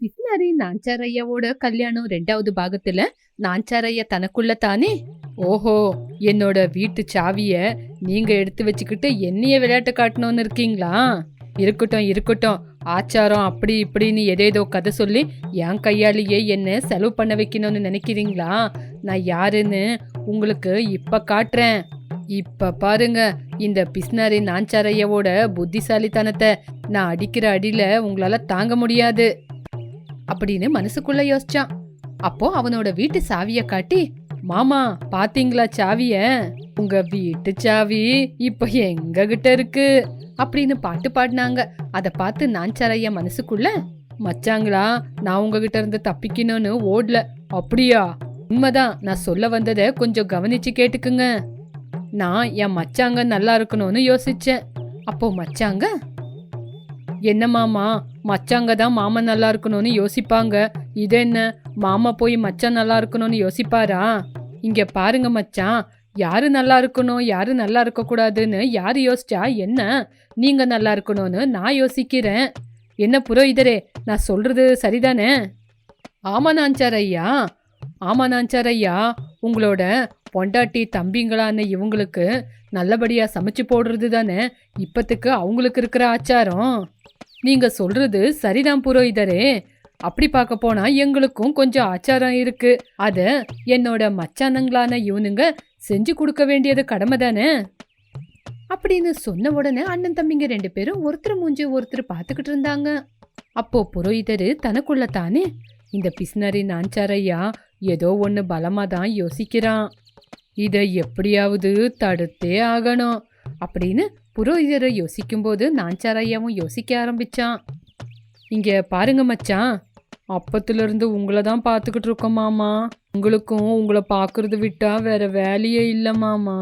பிஸ்னாரி நாஞ்சாரையாவோட கல்யாணம் ரெண்டாவது பாகத்துல நாஞ்சாரையா தனக்குள்ள தானே? ஓஹோ என்னோட வீட்டு சாவிய நீங்க எடுத்து வச்சுக்கிட்டு என்னைய விளையாட்டு காட்டணும்னு இருக்கீங்களா? இருக்கட்டும் இருக்கட்டும். ஆச்சாரம் அப்படி இப்படின்னு எதேதோ கதை சொல்லி என் கையாலேயே என்ன செலவு பண்ண வைக்கணும்னு நினைக்கிறீங்களா? நான் யாருன்னு உங்களுக்கு இப்ப காட்டுறேன். இப்ப பாருங்க இந்த பிஸ்னாரி நாஞ்சாரையாவோட புத்திசாலித்தனத்தை நான் அடிக்கிற அடியில உங்களால தாங்க முடியாது. அப்படின்னு மனசுக்குள்ள யோசிச்சான். அப்போ அவனோட வீட்டு சாவிய காட்டி மாமா பாத்தீங்களா சாவிய? உங்க வீட்டு சாவி இப்ப எங்க கிட்ட இருக்கு? அப்படின்னு பாட்டு பாடினாங்க. அதை பார்த்து நாஞ்சாரையா மனசுக்குள்ள மச்சாங்களா நான் உங்ககிட்ட இருந்து தப்பிக்கணும்னு ஓடல. அப்படியா? உண்மைதான். நான் சொல்ல வந்ததை கொஞ்சம் கவனிச்சு கேட்டுக்குங்க. நான் என் மச்சாங்க நல்லா இருக்கணும்னு யோசிச்சேன். அப்போ மச்சாங்க என்ன மாமா மச்சாங்க தான் மாமா நல்லா இருக்கணும்னு யோசிப்பாங்க. இது என்ன மாமா போய் மச்சான் நல்லா இருக்கணும்னு யோசிப்பாரா? இங்க பாருங்க மச்சான் யாரு நல்லா இருக்கணும் யாரு நல்லா இருக்கக்கூடாதுன்னு யார் யாரு யோசிச்சா என்ன? நீங்க நல்லா இருக்கணும்னு நான் யோசிக்கிறேன். என்ன புரோகிதரே நான் சொல்றது சரிதானே? ஆமா நாஞ்சார் ஐயா. ஆமா நாஞ்சார் ஐயா உங்களோட பொண்டாட்டி தம்பிங்களான இவங்களுக்கு நல்லபடியா சமைச்சு போடுறது தானே? இப்பத்துக்கு அவங்களுக்கு இருக்கிற ஆச்சாரம். நீங்க சொல்றது சரிதான் புரோகிதரே. அப்படி பார்க்க போனா எங்களுக்கும் கொஞ்சம் ஆச்சாரம் இருக்கு. அத என்னோட மச்சானங்களான இவனுங்க செஞ்சு கொடுக்க வேண்டியது கடமை தானே? அப்படின்னு சொன்ன உடனே அண்ணன் தம்பிங்க ரெண்டு பேரும் ஒருத்தர் மூஞ்சி ஒருத்தர் பார்த்துக்கிட்டு இருந்தாங்க. அப்போ புரோகிதரு தனக்குள்ள தானே இந்த பிஸ்னரி நான்சாரையா ஏதோ ஒன்று பலமாக தான் யோசிக்கிறான். இதை எப்படியாவது தடுத்தே ஆகணும் அப்படின்னு புரோகிதரை யோசிக்கும்போது நாஞ்சாரையாவும் யோசிக்க ஆரம்பிச்சான். இங்கே பாருங்க மச்சான் அப்பத்துலேருந்து உங்களை தான் பார்த்துக்கிட்டு இருக்கோம் மாமா. உங்களுக்கும் உங்களை பார்க்குறது விட்டால் வேற வேலையே இல்லை மாமா.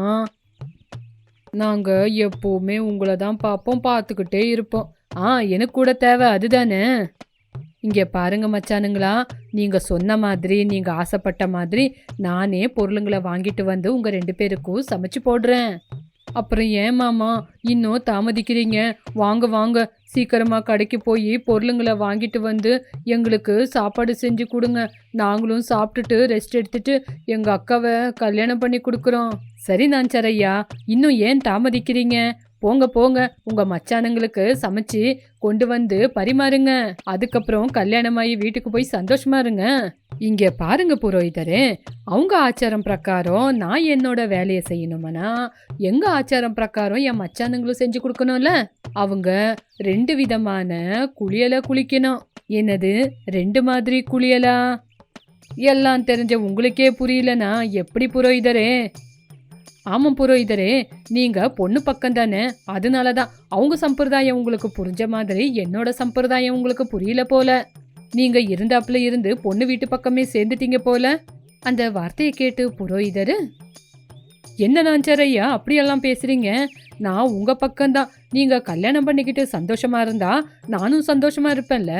நாங்கள் எப்போவுமே உங்களை தான் பார்ப்போம் பார்த்துக்கிட்டே இருப்போம். ஆ எனக்கு கூட தேவை அதுதானே? இங்கே பாருங்க மச்சானுங்களா நீங்கள் சொன்ன மாதிரி நீங்கள் ஆசைப்பட்ட மாதிரி நானே பொருளுங்களை வாங்கிட்டு வந்து உங்கள் ரெண்டு பேருக்கும் சமைச்சு போடுறேன். அப்புறம் ஏன் மாமா இன்னும் தாமதிக்கிறீங்க? வாங்க வாங்க சீக்கிரமாக கடைக்கு போய் பொருளுங்களை வாங்கிட்டு வந்து எங்களுக்கு சாப்பாடு செஞ்சு கொடுங்க. நாங்களும் சாப்பிட்டுட்டு ரெஸ்ட் எடுத்துட்டு எங்கள் அக்காவை கல்யாணம் பண்ணி கொடுக்குறோம். சரி நான் சரையா இன்னும் ஏன் தாமதிக்கிறீங்க? போங்க போங்க. உங்க மச்சானுங்களுக்கு சமைச்சு கொண்டு வந்து பரிமாறுங்க. அதுக்கப்புறம் கல்யாணமாயி வீட்டுக்கு போய் சந்தோஷமா இருங்க. இங்க பாருங்க புரோகிதரே அவங்க ஆச்சாரம் பிரகாரம் நான் என்னோட வேலையை செய்யணுமனா எங்க ஆச்சாரம் பிரகாரம் என் மச்சானுங்களும் செஞ்சு கொடுக்கணும்ல? அவங்க ரெண்டு விதமான குளியலை குளிக்கணும். என்னது ரெண்டு மாதிரி குளியலா? எல்லாம் தெரிஞ்ச உங்களுக்கே புரியலனா எப்படி புரோகிதரே? ஆமாம் புரோகிதரே நீங்கள் பொண்ணு பக்கம் தானே? அதனால தான் அவங்க சம்பிரதாயம் உங்களுக்கு புரிஞ்ச மாதிரி என்னோட சம்பிரதாயம் உங்களுக்கு புரியல போல. நீங்கள் இருந்தாப்புல இருந்து பொண்ணு வீட்டு பக்கமே சேர்ந்துட்டீங்க போல. அந்த வார்த்தையை கேட்டு புரோகிதரு என்ன நாஞ்சாரையா அப்படியெல்லாம் பேசுகிறீங்க நான் உங்கள் பக்கம்தான் நீங்கள் கல்யாணம் பண்ணிக்கிட்டு சந்தோஷமாக இருந்தா நானும் சந்தோஷமாக இருப்பேன்ல.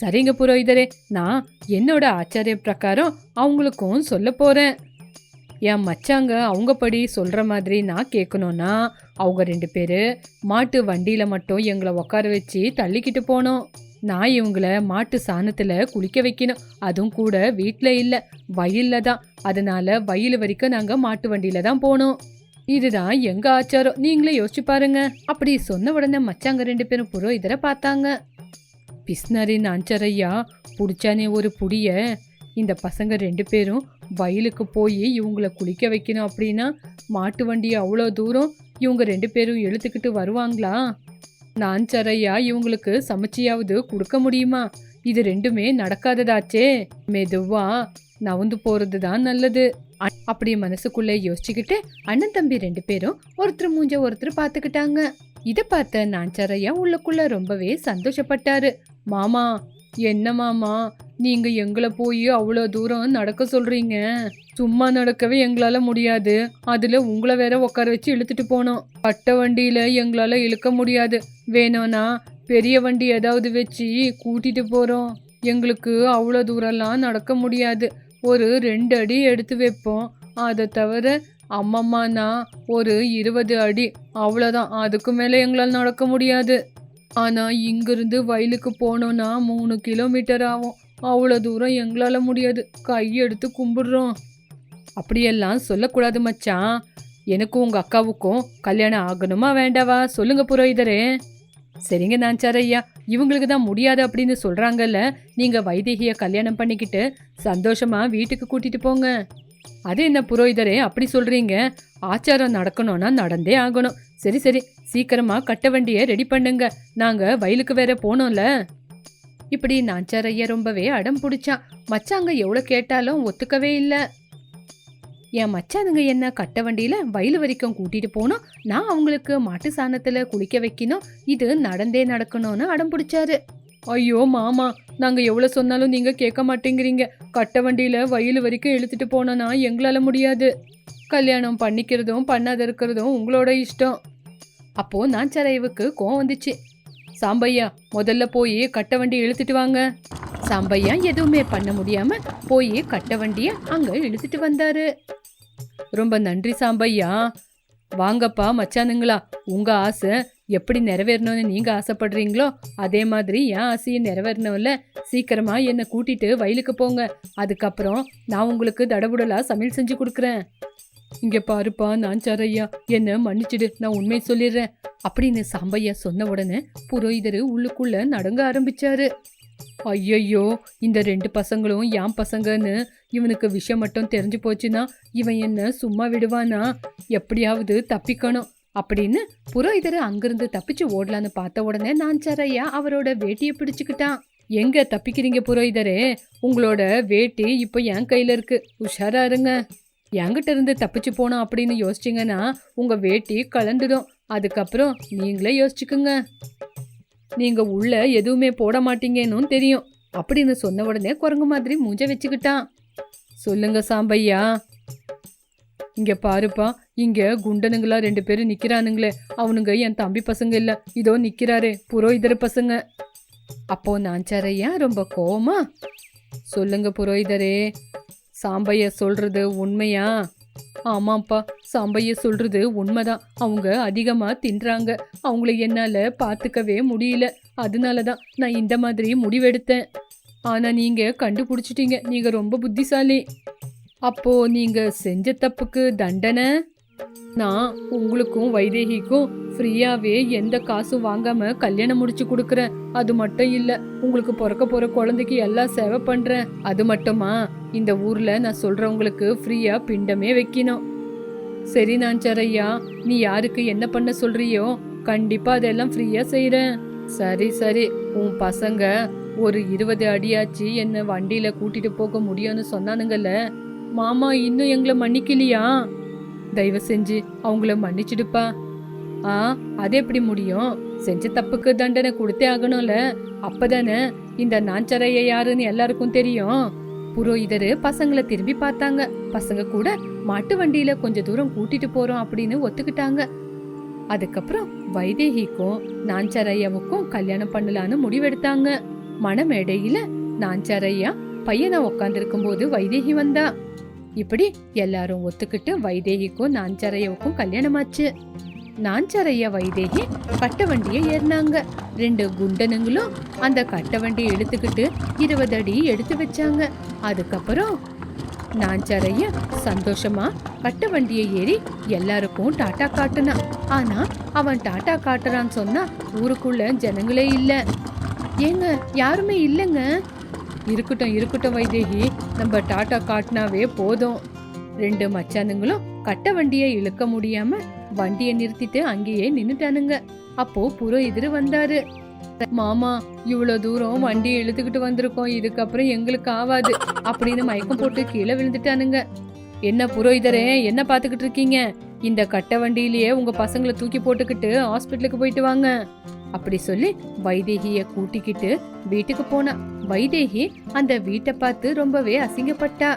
சரிங்க புரோகிதரே நான் என்னோட ஆச்சாரிய பிரகாரம் அவங்களுக்கும் சொல்ல போகிறேன் என் மச்சாங்க அவங்க படி சொல்கிற மாதிரி நான் கேட்கணுன்னா அவங்க ரெண்டு பேர் மாட்டு வண்டியில் மட்டும் எங்களை உட்கார வச்சு தள்ளிக்கிட்டு போனோம். நான் இவங்கள மாட்டு சாணத்தில் குளிக்க வைக்கணும். அதுவும் கூட வீட்டில் இல்லை வயலில் தான். அதனால் வயல் வரைக்கும் நாங்கள் மாட்டு வண்டியில் தான் போனோம். இதுதான் எங்கள் ஆச்சாரம்? நீங்களே யோசிச்சு பாருங்க. அப்படி சொன்ன உடனே மச்சாங்க ரெண்டு பேரும் புரோகிதரை பார்த்தாங்க. பிஸ்னரின் அஞ்சரையா பிடிச்சானே ஒரு புடிய. இந்த பசங்க ரெண்டு பேரும் வயலுக்கு போய் இவங்கள குளிக்க வைக்கணும் அப்படின்னா மாட்டு வண்டி அவ்வளோ தூரம் இவங்க ரெண்டு பேரும் எழுத்துக்கிட்டு வருவாங்களா? நான் சரையா இவங்களுக்கு சமைச்சியாவது கொடுக்க முடியுமா? இது ரெண்டுமே நடக்காததாச்சே. மெதுவா நவுந்து போறது தான் நல்லது. அ- அப்படி மனசுக்குள்ளே யோசிச்சுக்கிட்டு அண்ணன் தம்பி ரெண்டு பேரும் ஒருத்தர் மூஞ்ச ஒருத்தர் பார்த்துக்கிட்டாங்க. இதை பார்த்த நான் சரையா உள்ளுக்குள்ள ரொம்பவே சந்தோஷப்பட்டாரு. மாமா என்ன மாமா? நீங்க எங்களை போய் அவ்வளோ தூரம் நடக்க சொல்றீங்க. சும்மா நடக்கவே எங்களால முடியாது. அதுல உங்களை வேற உட்கார வச்சு இழுத்துட்டு போனோம். பட்ட வண்டியில எங்களால இழுக்க முடியாது. வேணும்னா பெரிய வண்டி ஏதாவது வச்சு கூட்டிட்டு போறோம். எங்களுக்கு அவ்வளோ தூரம்லாம் நடக்க முடியாது. ஒரு ரெண்டு அடி எடுத்து வைப்போம். அதை தவிர அம்மம்மானா ஒரு இருபது அடி. அவ்வளோதான் அதுக்கு மேலே எங்களால் நடக்க முடியாது. ஆனால் இங்கிருந்து வயலுக்கு போனோன்னா மூணு கிலோமீட்டர் ஆகும். அவ்வளோ தூரம் எங்களால் முடியாது. கையெடுத்து கும்பிடுறோம். அப்படியெல்லாம் சொல்லக்கூடாது மச்சான். எனக்கும் உங்கள் அக்காவுக்கும் கல்யாணம் ஆகணுமா வேண்டாவா? சொல்லுங்க புரோகிதரே. சரிங்க நான் ஐயா. இவங்களுக்கு தான் முடியாது அப்படின்னு சொல்கிறாங்கல்ல நீங்கள் வைதேகியை கல்யாணம் பண்ணிக்கிட்டு சந்தோஷமாக வீட்டுக்கு கூட்டிகிட்டு போங்க. அது என்ன புரோகிதரே அப்படி சொல்றீங்க? ஆச்சாரம் நடக்கணும்னா நடந்தே ஆகணும். சரி சரி சீக்கிரமா கட்ட வண்டியை ரெடி பண்ணுங்க. நாங்க வயலுக்கு வேற போனோம்ல. இப்படி நாச்சார் ஐயா ரொம்பவே அடம் பிடிச்சான். மச்சாங்க எவ்வளோ கேட்டாலும் ஒத்துக்கவே இல்லை. என் மச்சானுங்க என்ன கட்ட வண்டியில் வயல் வரைக்கும் கூட்டிட்டு போனோம் நான் அவங்களுக்கு மாட்டு சாணத்தில் குளிக்க வைக்கணும். இது நடந்தே நடக்கணும்னு அடம் பிடிச்சாரு. ஐயோ மாமா நாங்கள் எவ்வளோ சொன்னாலும் நீங்கள் கேட்க மாட்டேங்கிறீங்க. கட்ட வண்டியில் வயலு வரைக்கும் இழுத்துட்டு போனோம்னா எங்களால் முடியாது. கல்யாணம் பண்ணிக்கிறதும் பண்ணாத இருக்கிறதும் உங்களோட இஷ்டம். அப்போது நான் சரைவுக்கு கோவம் வந்துச்சு. சாம்பையா முதல்ல போய் கட்ட வண்டி இழுத்துட்டு வாங்க. சாம்பையா எதுவுமே பண்ண முடியாமல் போய் கட்ட வண்டியை அங்கே இழுத்துட்டு வந்தாரு. ரொம்ப நன்றி சாம்பையா வாங்கப்பா மச்சானுங்களா. உங்கள் ஆசை எப்படி நிறைவேறணும்னு நீங்க ஆசைப்படுறீங்களோ அதே மாதிரி என் ஆசையை நிறைவேறணும்ல. சீக்கிரமா என்னை கூட்டிட்டு வயலுக்கு போங்க. அதுக்கப்புறம் நான் உங்களுக்கு தடபுடலா சமையல் செஞ்சு கொடுக்குறேன். இங்க பாருப்பா நான் சாரையா என்ன மன்னிச்சிடு நான் உண்மை சொல்லிடுறேன். அப்படின்னு சாம்பையா சொன்ன உடனே புரோகிதரு உள்ளுக்குள்ள நடங்க ஆரம்பிச்சாரு. ஐயையோ இந்த ரெண்டு பசங்களும் என் பசங்கன்னு இவனுக்கு விஷயம் மட்டும் தெரிஞ்சு போச்சுன்னா இவன் என்ன சும்மா விடுவானா? எப்படியாவது தப்பிக்கணும். அப்படின்னு புரோகிதர் அங்கிருந்து தப்பிச்சு ஓடலான்னு பார்த்த உடனே நான் சரையா அவரோட வேட்டியை பிடிச்சுக்கிட்டான். எங்க தப்பிக்கிறீங்க புரோகிதரே? உங்களோட வேட்டி இப்போ என் கையில இருக்கு. உஷாரா இருங்க. என்கிட்ட இருந்து தப்பிச்சு போனோம் அப்படின்னு யோசிச்சிங்கன்னா உங்க வேட்டி கலந்துடும். அதுக்கப்புறம் நீங்களே யோசிச்சுக்குங்க. நீங்க உள்ள எதுவுமே போட மாட்டீங்கன்னு தெரியும். அப்படின்னு சொன்ன உடனே குரங்கு மாதிரி மூஞ்ச வச்சுக்கிட்டான். சொல்லுங்க சாம்பையா இங்க பாருப்பா இங்க குண்டனுங்களா ரெண்டு பேரும் நிக்கிறானுங்களே. அவனுங்க என் தம்பி பசங்க இல்ல. இதோ நிக்கிறாரே புரோகிதர் பசங்க. அப்போ நாஞ்சாரையா ரொம்ப கோவமா? சொல்லுங்க புரோகிதரே. சாம்பைய சொல்றது உண்மையா? ஆமாப்பா சாம்பைய சொல்றது உண்மைதான். அவங்க அதிகமா தின்றாங்க. அவங்கள என்னால பாத்துக்கவே முடியல. அதனால தான் நான் இந்த மாதிரி முடிவெடுத்தேன். ஆனா நீங்க கண்டுபிடிச்சிட்டீங்க. நீங்க ரொம்ப புத்திசாலி. அப்போ நீங்க செஞ்ச தப்புக்கு தண்டனை? நான் உங்களுக்கும் வைதேகிக்கும் ஃப்ரீயாவே எந்த காசும் வாங்காம கல்யாணம் முடிச்சு கொடுக்குறேன். அது மட்டும் இல்ல உங்களுக்கு பிறக்க போற குழந்தைக்கு எல்லாம் சேவை பண்றேன். அது மட்டுமா? இந்த ஊர்ல நான் சொல்றவங்களுக்கு ஃப்ரீயா பிண்டமே வைக்கணும். சரி நான் சரையா நீ யாருக்கு என்ன பண்ண சொல்றியோ கண்டிப்பா அதெல்லாம் ஃப்ரீயா செய்யறேன் சரி சரி உன் பசங்க ஒரு இருபது அடியாச்சு என்ன வண்டியில கூட்டிட்டு போக முடியும்னு சொன்னானுங்கல்ல. மாமா இன்னும் எங்களை மன்னிக்கலையா? தயவு செஞ்சு அவங்கள மன்னிச்சிடுப்பா. ஆ அது எப்படி முடியும்? செஞ்ச தப்புக்கு தண்டனை கொடுத்தே ஆகணும்ல. அப்பதானே இந்த நாஞ்சரைய யாருன்னு எல்லாருக்கும் தெரியும். புரோகிதரு பசங்களை திரும்பி பார்த்தாங்க. பசங்க கூட மாட்டு வண்டியில கொஞ்ச தூரம் கூட்டிட்டு போறோம் அப்படின்னு ஒத்துக்கிட்டாங்க. அதுக்கப்புறம் வைதேகிக்கும் நாஞ்சரையாவுக்கும் கல்யாணம் பண்ணலான்னு முடிவெடுத்தாங்க. மனமேடையில நாஞ்சரையா பையனை உக்காந்துருக்கும் போது வைதேகி வந்தா. இப்படி எல்லாரும் ஒத்துக்கிட்டு வைதேகிக்கும் நாஞ்சரையவுக்கும் கல்யாணமாச்சு. நாஞ்சரைய வைதேகி கட்ட வண்டியை ஏறினாங்க. ரெண்டு குண்டனுங்களும் அந்த கட்ட வண்டியை எடுத்துக்கிட்டு இருபது அடி எடுத்து வச்சாங்க. அதுக்கப்புறம் நாஞ்சரைய சந்தோஷமா கட்ட வண்டியை ஏறி எல்லாருக்கும் டாட்டா காட்டுனான் ஆனா அவன் டாட்டா காட்டுறான்னு சொன்னா ஊருக்குள்ள ஜனங்களே இல்ல. ஏங்க யாருமே இல்லைங்க. இருக்கட்டும் இருக்கட்டும் வைதேகி. நம்ம டாட்டா காட்டினாவே போதும். ரெண்டு மச்சானுங்களும் கட்ட வண்டியை இழுக்க முடியாம வண்டியை நிறுத்திட்டு அங்கேயே நின்னுட்டானுங்க. அப்போ புரோகிதர் வந்தாரு. மாமா இவ்வளவு தூரம் வண்டியை இழுத்துக்கிட்டு வந்திருக்கோம். இதுக்கப்புறம் எங்களுக்கு ஆவாது. அப்படின்னு மயக்கம் போட்டு கீழே விழுந்துட்டானுங்க. என்ன புரோகிதரே என்ன பாத்துக்கிட்டு இருக்கீங்க? இந்த கட்ட வண்டியிலேயே உங்க பசங்களை தூக்கி போட்டுக்கிட்டு ஹாஸ்பிட்டலுக்கு போயிட்டு வாங்க. அப்படி சொல்லி வைதேகிய கூட்டிக்கிட்டு வீட்டுக்கு போனா வைதேகி அந்த வீட்டை பார்த்து ரொம்பவே அசிங்கப்பட்டா.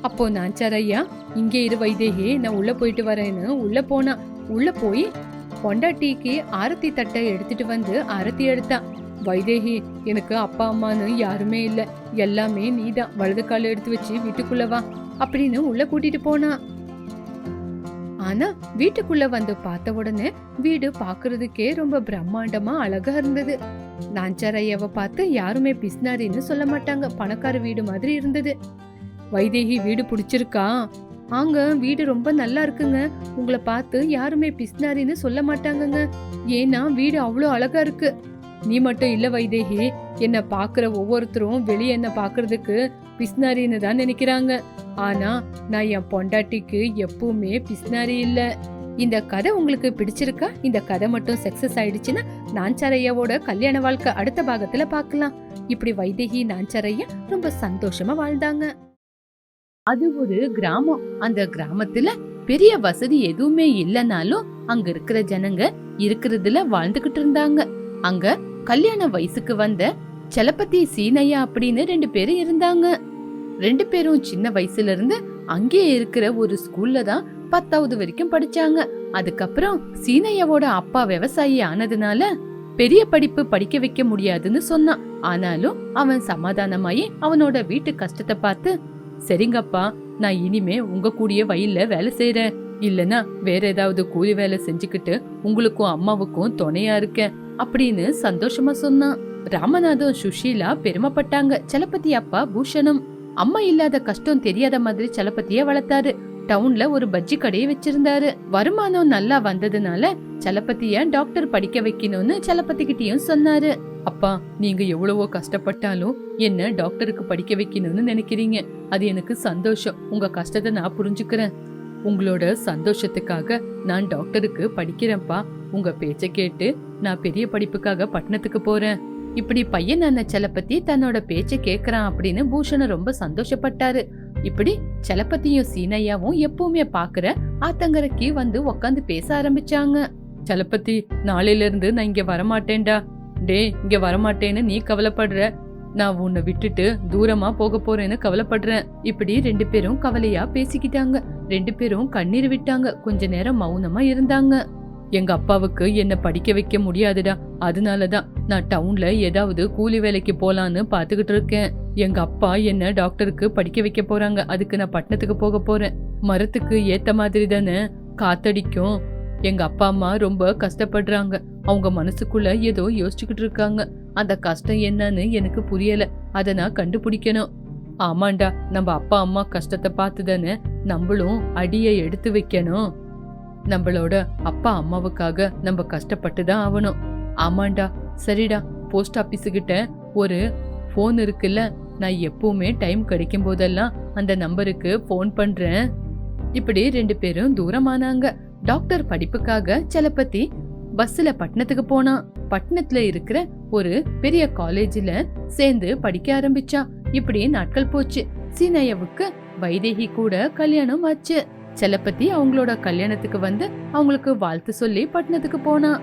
அப்போ நாச்சாரையா இங்கே இரு வைதேகி நான் உள்ள போயிட்டு வரேன்னு உள்ள போனா. உள்ள போய் பொண்டாட்டிக்கு ஆரத்தி தட்டை எடுத்துட்டு வந்து ஆரத்தி எடுத்தான் வைதேகி எனக்கு அப்பா அம்மான்னு யாருமே இல்லை. எல்லாமே நீதான். வலது கால எடுத்து வச்சு வீட்டுக்குள்ளவா அப்படின்னு உள்ள கூட்டிட்டு போனா. ஆனா வீட்டுக்குள்ள வந்து பார்த்த உடனே வீடு பாக்குறதுக்கே ரொம்ப பிரம்மாண்டமா அழகா இருந்தது. நாஞ்சாரையாவை பார்த்து யாருமே பிஸ்னாரின்னு சொல்ல மாட்டாங்க. பணக்கார வீடு மாதிரி இருந்தது. வைதேகி வீடு பிடிச்சிருக்கா? ஆங்க வீடு ரொம்ப நல்லா இருக்குங்க. உங்களை பார்த்து யாருமே பிஸ்னாரின்னு சொல்ல மாட்டாங்கங்க. ஏன்னா வீடு அவ்வளோ அழகா இருக்கு. நீ மட்டும் இல்ல வைதேகி என்ன பாக்குற ஒவ்வொருத்தரும் வெளியே என்ன பாக்குறதுக்கு பிஸ்னாரின்னு தான் நினைக்கிறாங்க. ஆனா நான் என் பொண்டாட்டிக்கு எப்பவுமே பிஸ்னாரி இல்ல. இந்த கதை உங்களுக்கு பிடிச்சிருக்கா? இந்த கதை மட்டும் சக்சஸ் ஆயிடுச்சுன்னா நாஞ்சாரையாவோட கல்யாண வாழ்க்கை அடுத்த பாகத்துல பார்க்கலாம் இப்படி வைதேகி நாஞ்சாரையா ரொம்ப சந்தோஷமா வாழ்ந்தாங்க. அது ஒரு கிராமம். அந்த கிராமத்துல பெரிய வசதி எதுவுமே இல்லனாலும் அங்க இருக்கிற ஜனங்க இருக்கிறதுல வாழ்ந்துகிட்டு இருந்தாங்க. அங்க கல்யாண வயசுக்கு வந்த சலபதி சீனையா அப்படின்னு ரெண்டு பேரும் இருந்தாங்க. ரெண்டு பேரும் சின்ன வயசுல இருந்து அங்கேயே இருக்கிற ஒரு ஸ்கூல்ல தான் பத்தாவது வரைக்கும் படிச்சாங்க. அதுக்கப்புறம் சீனையாவோட அப்பா விவசாயி ஆனதுனால பெரிய படிப்பு படிக்க வைக்க முடியாதுன்னு சொன்னான். ஆனாலும் அவன் சமாதானமாயி அவனோட வீட்டு கஷ்டத்தை பார்த்து சரிங்கப்பா நான் இனிமே உங்க கூடிய வயல்ல வேலை செய்யறேன் இல்லனா வேற ஏதாவது கூலி வேலை செஞ்சுக்கிட்டு உங்களுக்கும் அம்மாவுக்கும் துணையா இருக்கேன் அப்படின்னு சந்தோஷமா சொன்னான். ராமநாதம் சுஷீலா பெருமைப்பட்டாங்க. சலபதி அப்பா பூஷணம். அம்மா இல்லாத கஷ்டம் தெரியாத மாதிரி சலபதிய வளர்த்தாரு. டவுன்ல ஒரு பஜ்ஜி கடையை வச்சிருந்தாரு. வருமானம் நல்லா வந்ததுனால சலபதிய டாக்டர் படிக்க வைக்கணும்னு சலபதி கிட்டயும் சொன்னாரு. அப்பா நீங்க எவ்வளவோ கஷ்டப்பட்டாலும் என்ன டாக்டருக்கு படிக்க வைக்கணும்னு நினைக்கிறீங்க. அது எனக்கு சந்தோஷம். உங்க கஷ்டத்தை நான் புரிஞ்சுக்கிறேன். உங்களோட சந்தோஷத்துக்காக நான் டாக்டருக்கு படிக்கிறேன்ப்பா. உங்க பேச்ச கேட்டு நான் பெரிய படிப்புக்காக பட்டணத்துக்கு போறேன். இப்படி பையன் அந்த சலபதி தன்னோட பேச்ச கேக்குறான் அப்படின்னு பூஷண ரொம்ப சந்தோஷப்பட்டாரு. இப்படி சலபதியும் சீனையாவும் எப்பவுமே பாக்குற ஆத்தங்கரைக்கு வந்து உக்காந்து பேச ஆரம்பிச்சாங்க. சலபதி நாளையில இருந்து நான் இங்க வரமாட்டேன்டா. டே இங்க வரமாட்டேன்னு நீ கவலைப்படுற. நான் உன்னை விட்டுட்டு தூரமா போக போறேன்னு கவலைப்படுறேன். இப்படி ரெண்டு பேரும் கவலையா பேசிக்கிட்டாங்க. ரெண்டு பேரும் கண்ணீர் விட்டாங்க. கொஞ்ச நேரம் மௌனமா இருந்தாங்க. எங்க அப்பாவுக்கு என்ன படிக்க வைக்க முடியாதுடா. அதனால தான் நான் டவுன்ல ஏதாவது கூலி வேலைக்கு போலான்னு பாத்துக்கிட்டு இருக்கேன். எங்க அப்பா என்ன டாக்டருக்கு படிக்க வைக்க போறாங்க. அதுக்கு நான் பட்டணத்துக்கு போக போறேன். மரத்துக்கு ஏத்த மாதிரி தானே காத்தடிக்கும். எங்க அப்பா அம்மா ரொம்ப கஷ்டப்படுறாங்க. அவங்க மனசுக்குள்ள ஏதோ யோசிச்சுக்கிட்டு இருக்காங்க. அந்த கஷ்டம் என்னன்னு எனக்கு புரியல. அதை நான் கண்டுபிடிக்கணும். ஆமாண்டா நம்ம அப்பா அம்மா கஷ்டத்தை பார்த்து தானே நம்மளும் அடியை எடுத்து வைக்கணும். நம்மளோட அப்பா அம்மாவுக்காக நம்ம கஷ்டப்பட்டு தான் ஆகணும் ஆமாண்டா சரிடா போஸ்ட் ஆஃபீஸுக்கிட்ட ஒரு ஃபோன் இருக்குல்ல நான் எப்பவுமே டைம் கிடைக்கும் போதெல்லாம் அந்த நம்பருக்கு ஃபோன் பண்றேன். இப்படி ரெண்டு பேரும் தூரமானாங்க. டாக்டர் படிப்புக்காக செலப்பத்தி பஸ்ல பட்டணத்துக்கு போனான் பட்டணத்துல இருக்கிற ஒரு பெரிய காலேஜ்ல சேர்ந்து படிக்க ஆரம்பிச்சா. இப்படி நாட்கள் போச்சு. சீனையவுக்கு வைதேகி கூட கல்யாணம் ஆச்சு. செல்லப்பத்தி அவங்களோட கல்யாணத்துக்கு வந்து அவங்களுக்கு வாழ்த்து சொல்லி பட்டணத்துக்கு போனா.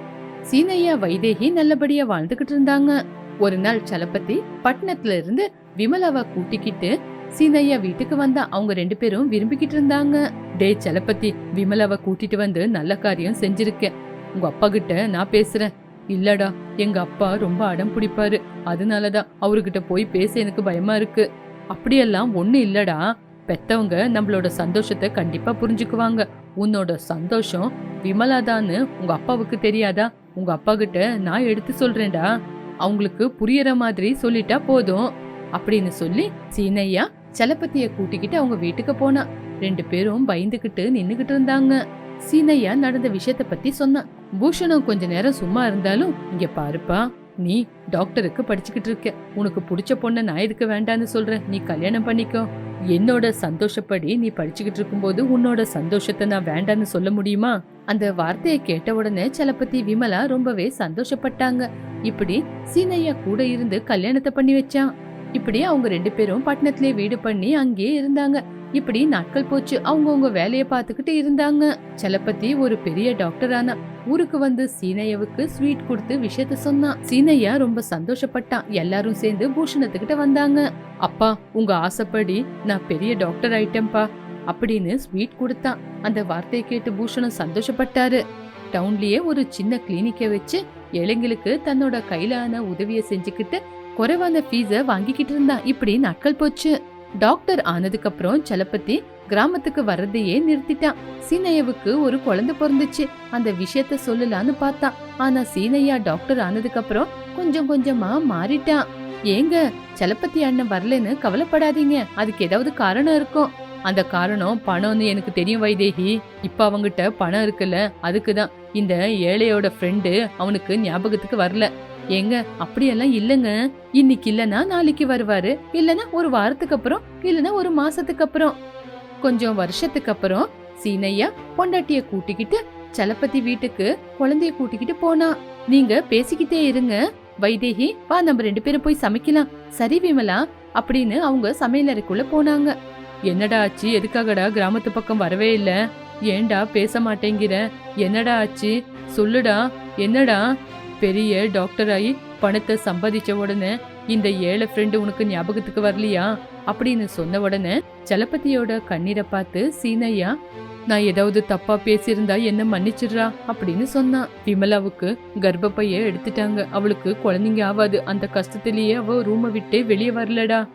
சீனையா வைதேகி நல்லபடியா வாழ்ந்துகிட்டு இருந்தாங்க. ஒரு நாள் சலப்பத்தி பட்டணத்துல இருந்து விமலாவை கூட்டிக்கிட்டு சீனையா வீட்டுக்கு வந்தா அவங்க ரெண்டு பேரும் விரும்பிக்கிட்டு இருந்தாங்க. டே சலப்பத்தி விமலாவை கூட்டிட்டு வந்து நல்ல காரியம் செஞ்சிருக்கேன் உங்க அப்பா கிட்ட நான் பேசுறேன். இல்லடா எங்க அப்பா ரொம்ப அடம் பிடிப்பாரு. அதனாலதான் அவர்கிட்ட போய் பேச எனக்கு பயமா இருக்கு. அப்படியெல்லாம் ஒண்ணு இல்லடா. பெத்தவங்க நம்மளோட சந்தோஷத்தை கண்டிப்பா புரிஞ்சுக்குவாங்க. உன்னோட சந்தோஷம் விமலாதான்னு உங்க அப்பாவுக்கு தெரியாதா? உங்க அப்பா கிட்ட நான் எடுத்து சொல்றேன்டா. அவங்களுக்கு புரியற மாதிரி சொல்லிட்டா போதும். அப்படின்னு சொல்லி சீனையா சலபதிய கூட்டிக்கிட்டு அவங்க வீட்டுக்கு போனா. ரெண்டு பேரும் பயந்துகிட்டு நின்னுகிட்டு இருந்தாங்க. சீனையா நடந்த விஷயத்த பத்தி சொன்னான் பூஷணம் கொஞ்ச நேரம் சும்மா இருந்தாலும் இங்க பாருப்பா நீ டாக்டருக்கு படிச்சுக்கிட்டு இருக்க. உனக்கு பிடிச்ச பொண்ணை நான் எதுக்கு வேண்டான்னு சொல்றேன் நீ கல்யாணம் பண்ணிக்கோ. என்னோட சந்தோஷப்படி நீ படிச்சுக்கிட்டு இருக்கும்போது உன்னோட சந்தோஷத்தை நான் வேண்டான்னு சொல்ல முடியுமா? அந்த வார்த்தையை கேட்ட உடனே சலபதி விமலா ரொம்பவே சந்தோஷப்பட்டாங்க. இப்படி சீனையா கூட இருந்து கல்யாணத்தை பண்ணி வச்சான். இப்படி அவங்க ரெண்டு பேரும் பட்டணத்திலே வீடு பண்ணி அங்கேயே இருந்தாங்க. இப்படி நாட்கள் போச்சு. அவங்கவுங்க வேலைய பார்த்துக்கிட்டு இருந்தாங்க. சலபதி ஒரு பெரிய டாக்டர் ஆனா ஊருக்கு வந்து சீனையாவுக்கு ஸ்வீட் கொடுத்து விஷயத்த சொன்னான் சீனையா ரொம்ப சந்தோஷப்பட்டான். எல்லாரும் சேர்ந்து பூஷணத்துக்கிட்ட வந்தாங்க. அப்பா உங்க ஆசைப்படி நான் பெரிய டாக்டர் ஆயிட்டேன்பா அப்படின்னு ஸ்வீட் கொடுத்தான். அந்த வார்த்தையை கேட்டு பூஷணம் சந்தோஷப்பட்டாரு. டவுன்லயே ஒரு சின்ன கிளினிக்கை வச்சு ஏழைங்களுக்கு தன்னோட கையிலான உதவியை செஞ்சுக்கிட்டு குறைவான ஃபீஸ வாங்கிக்கிட்டு இருந்தான். இப்படி நாட்கள் போச்சு. டாக்டர் ஆனதுக்கு அப்புறம் சலபதி கிராமத்துக்கு வர்றதையே நிறுத்திட்டான். சீனையாவுக்கு ஒரு குழந்தை பிறந்துச்சு. அந்த விஷயத்த சொல்லலான்னு பார்த்தான். ஆனா சீனையா டாக்டர் ஆனதுக்கு அப்புறம் கொஞ்சம் கொஞ்சமா மாறிட்டான். ஏங்க சலப்பத்தி அண்ணன் வரலன்னு கவலைப்படாதீங்க. அதுக்கு ஏதாவது காரணம் இருக்கும். அந்த காரணம் பணம்னு எனக்கு தெரியும் வைதேகி. இப்ப அவங்கிட்ட பணம் இருக்குல்ல அதுக்குதான். இந்த ஏழையோட ஃப்ரெண்டு அவனுக்கு ஞாபகத்துக்கு வரல. ஏங்க அப்படியெல்லாம் இல்லைங்க. இன்னைக்கு இல்லனா நாளைக்கு வருவாரு. இல்லனா ஒரு வாரத்துக்கு அப்புறம் இல்லனா ஒரு மாசத்துக்கு அப்புறம். கொஞ்சம் வருஷத்துக்கு அப்புறம் சீனையா பொண்டாட்டிய கூட்டிக்கிட்டு சலப்பதி வீட்டுக்கு குழந்தைய கூட்டிக்கிட்டு போனா. நீங்க பேசிக்கிட்டே இருங்க. வைதேகி வா நம்ம ரெண்டு பேரும் போய் சமைக்கலாம். சரி விமலா அப்படின்னு அவங்க சமையலறைக்குள்ள போனாங்க. என்னடா ஆச்சு? எதுக்காகடா கிராமத்து பக்கம் வரவே இல்ல? ஏன்டா பேச மாட்டேங்கிற? என்னடா ஆச்சு? சொல்லுடா. என்னடா? பெரிய டாக்டர் ஆகி பணத்தை சம்பாதிச்ச உடனே இந்த ஏழை ஃப்ரெண்டு உனக்கு ஞாபகத்துக்கு வரலையா? அப்படின்னு சொன்ன உடனே சலபதியோட கண்ணீரை பார்த்து சீனையா நான் ஏதாவது தப்பா பேசியிருந்தா என்ன மன்னிச்சிடுறா? அப்படின்னு சொன்னான் விமலாவுக்கு கர்ப்பப்பைய எடுத்துட்டாங்க. அவளுக்கு குழந்தைங்க ஆவாது. அந்த கஷ்டத்திலேயே அவ ரூமை விட்டே வெளியே வரலடா.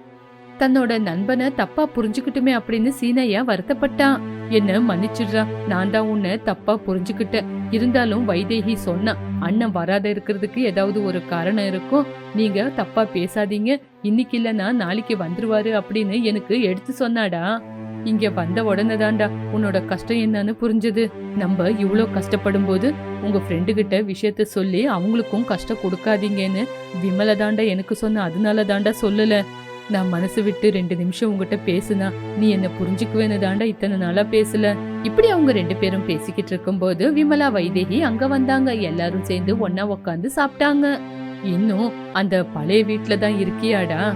தன்னோட நண்பனை தப்பா புரிஞ்சுக்கிட்டுமே அப்படின்னு சீனையா வருத்தப்பட்டான் என்ன மன்னிச்சிடுறா. நான் தான் உன்னை தப்பா புரிஞ்சுக்கிட்டேன். இருந்தாலும் வைதேகி சொன்னா அண்ணன் வராத இருக்கிறதுக்கு ஏதாவது ஒரு காரணம் இருக்கும் நீங்க தப்பா பேசாதீங்க. இன்னைக்கு இல்லைன்னா நாளைக்கு வந்துருவாரு அப்படின்னு எனக்கு எடுத்து சொன்னாடா. இங்க வந்த உடனே தான்டா. உன்னோட கஷ்டம் என்னன்னு புரிஞ்சது. நம்ம இவ்ளோ கஷ்டப்படும் போது உங்க ஃப்ரெண்டு கிட்ட விஷயத்த சொல்லி அவங்களுக்கும் கஷ்டம் கொடுக்காதீங்கன்னு விமல தாண்டா எனக்கு சொன்ன. அதனால தாண்டா சொல்லல. நான் மனசு விட்டு ரெண்டு நிமிஷம் உங்ககிட்ட பேசுனா நீ என்ன புரிஞ்சுக்குவேன்னு தாண்டா இத்தனை நாளா பேசல? இப்படி அவங்க ரெண்டு பேரும் பேசிக்கிட்டு இருக்கும்போது விமலா வைதேகி அங்க வந்தாங்க. எல்லாரும் சேர்ந்து ஒன்னா உக்காந்து சாப்பிட்டாங்க. இன்னும் அந்த பழைய வீட்டுல தான் இருக்கியாடா?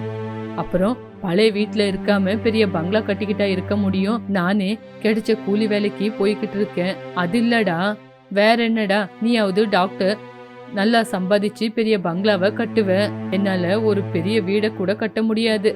அப்புறம் பழைய வீட்ல இருக்காம பெரிய பங்களா கட்டிக்கிட்டா இருக்க முடியும். நானே கிடைச்ச கூலி வேலைக்கு போய்கிட்டு இருக்கேன். அது இல்லடா. வேற என்னடா? நீயாவது டாக்டர் நல்லா சம்பாதிச்சு பெரிய பங்களாவை கட்டுவ. என்னால ஒரு பெரிய வீட கூட கட்ட முடியாது.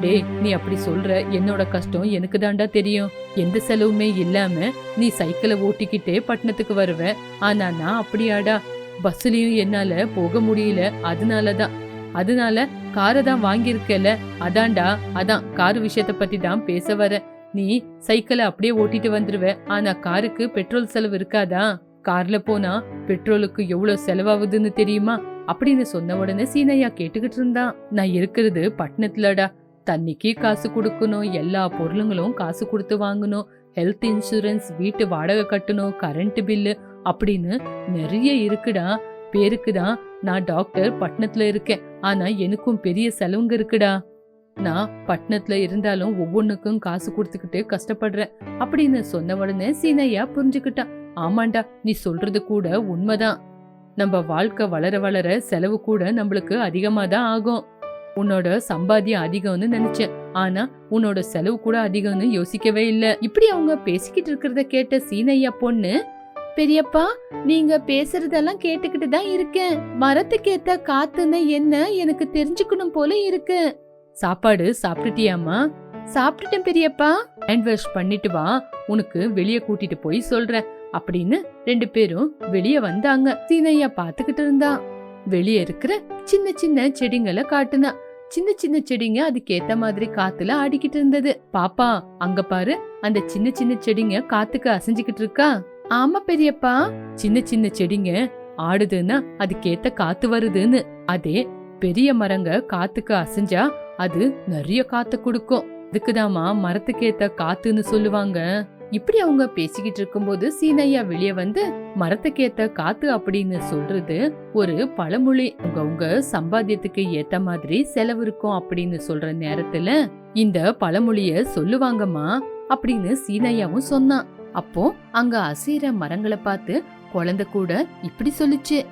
டேய் நீ அப்படி சொல்ற என்னோட கஷ்டம் எனக்கு தாண்டா தெரியும். எந்த செலவுமே இல்லாம நீ சைக்கிளை ஓட்டிக்கிட்டே பட்டணத்துக்கு வருவ. ஆனா நான் அப்படியாடா. பஸ்லயும் என்னால போக முடியல. அதனாலதான் அதனால காரை தான் வாங்கியிருக்கல. அதான்டா அதான் கார் விஷயத்த பத்தி தான் பேச வர. நீ சைக்கிளை அப்படியே ஓட்டிட்டு வந்துருவ. ஆனா காருக்கு பெட்ரோல் செலவு இருக்காதா? கார்ல போனா பெட்ரோலுக்கு எவ்வளவு செலவாகுதுன்னு தெரியுமா? அப்படின்னு சொன்ன உடனே சீனையா கேட்டுக்கிட்டு இருந்தான் நான் இருக்கிறது பட்டணத்துலடா. தண்ணிக்கு காசு கொடுக்கணும். எல்லா பொருளுங்களும் காசு கொடுத்து வாங்கணும். ஹெல்த் இன்சூரன்ஸ் வீட்டு வாடகை கட்டணும் கரண்ட் பில்லு அப்படின்னு நிறைய இருக்குடா. பேருக்கு தான் நான் டாக்டர் பட்டணத்துல இருக்கேன். ஆனா எனக்கும் பெரிய செலவுங்க இருக்குடா. நான் பட்டணத்துல இருந்தாலும் ஒவ்வொன்றுக்கும் காசு கொடுத்துக்கிட்டு கஷ்டப்படுறேன் அப்படின்னு சொன்ன உடனே சீனையா புரிஞ்சுக்கிட்டான் ஆமாண்டா நீ சொல்றது கூட உண்மைதான். நம்ம வாழ்க்கை வளர வளர செலவு கூட நம்மளுக்கு அதிகமா தான் ஆகும். உன்னோட சம்பாத்தியம் அதிகம்னு நினைச்சேன். ஆனா உன்னோட செலவு கூட அதிகம்னு யோசிக்கவே இல்ல. இப்படி அவங்க பேசிக்கிட்டு இருக்கிறத கேட்ட சீனையா பொண்ணு பெரியப்பா நீங்க பேசுறதெல்லாம் கேட்டுக்கிட்டு தான் இருக்கேன். மரத்துக்கேத்த காத்துன்னு என்ன எனக்கு தெரிஞ்சுக்கணும் போல இருக்கு. சாப்பாடு சாப்பிட்டுட்டியாமா சாப்பிட்டுட்டேன் பெரியப்பா. ஹேண்ட் வாஷ் பண்ணிட்டு வா. உனக்கு வெளியே கூட்டிட்டு போய் சொல்றேன். அப்படின்னு ரெண்டு பேரும் வெளிய வந்தாங்க. சீனையா பாத்துக்கிட்டு இருந்தா. வெளியே இருக்கிற சின்ன சின்ன செடிங்களை காட்டுனா. சின்ன சின்ன செடிங்க அதுக்கேத்த மாதிரி காத்துல ஆடிக்கிட்டு இருந்தது. பாப்பா அங்க பாரு அந்த சின்ன சின்ன செடிங்க காத்துக்கு அசைஞ்சுக்கிட்டு இருக்கா? ஆமா பெரியப்பா. சின்ன சின்ன செடிங்க ஆடுதுன்னா அதுக்கேத்த காத்து வருதுன்னு. அதே பெரிய மரங்க காத்துக்கு அசைஞ்சா அது நிறைய காத்து கொடுக்கும். இதுக்குதாம்மா மரத்துக்கேத்த காத்துன்னு சொல்லுவாங்க. இப்படி அவங்க பேசிக்கிட்டு இருக்கும்போது சீனையா வெளியே வந்து மரத்துக்கேத்த காத்து அப்படின்னு சொல்றது ஒரு பழமொழி. உங்க உங்க சம்பாத்தியத்துக்கு ஏத்த மாதிரி செலவு இருக்கும் அப்படின்னு சொல்ற நேரத்துல இந்த பழமொழிய சொல்லுவாங்கம்மா அப்படின்னு சீனையாவும் சொன்னான். அப்போ அங்க அசைற மரங்களை பார்த்து குழந்தை கூட இப்படி சொல்லுச்சு.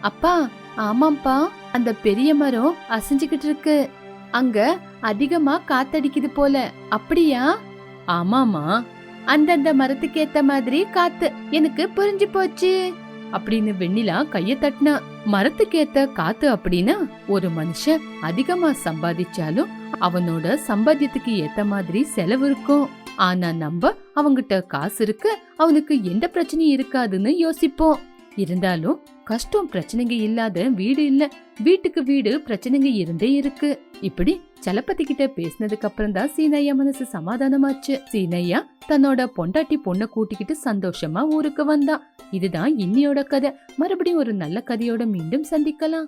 அப்பா ஆமாப்பா அந்த பெரிய மரம் அசைஞ்சுக்கிட்டு இருக்கு. அங்க அதிகமா காத்தடிக்குது போல. அப்படியா? ஆமாமா அந்தந்த மரத்துக்கு ஏத்த மாதிரி காத்து. எனக்கு புரிஞ்சு போச்சு. அப்படின்னு வெண்ணிலா கைய தட்டினா. மரத்துக்கு ஏத்த காத்து அப்படின்னா ஒரு மனுஷன் அதிகமா சம்பாதிச்சாலும் அவனோட சம்பாத்தியத்துக்கு ஏத்த மாதிரி செலவு இருக்கும். ஆனா நம்ம அவங்கிட்ட காசு இருக்கு அவனுக்கு எந்த பிரச்சனையும் இருக்காதுன்னு யோசிப்போம். இருந்தாலும் கஷ்டம் பிரச்சனைங்க இல்லாத வீடு இல்ல. வீட்டுக்கு வீடு பிரச்சனைங்க இருந்தே இருக்கு. இப்படி சலப்பதி கிட்ட பேசினதுக்கு அப்புறம் தான் சீனையா மனசு சமாதானமாச்சு. சீனையா தன்னோட பொண்டாட்டி பொண்ணை கூட்டிக்கிட்டு சந்தோஷமா ஊருக்கு வந்தான் இதுதான் இன்னியோட கதை. மறுபடியும் ஒரு நல்ல கதையோட மீண்டும் சந்திக்கலாம்.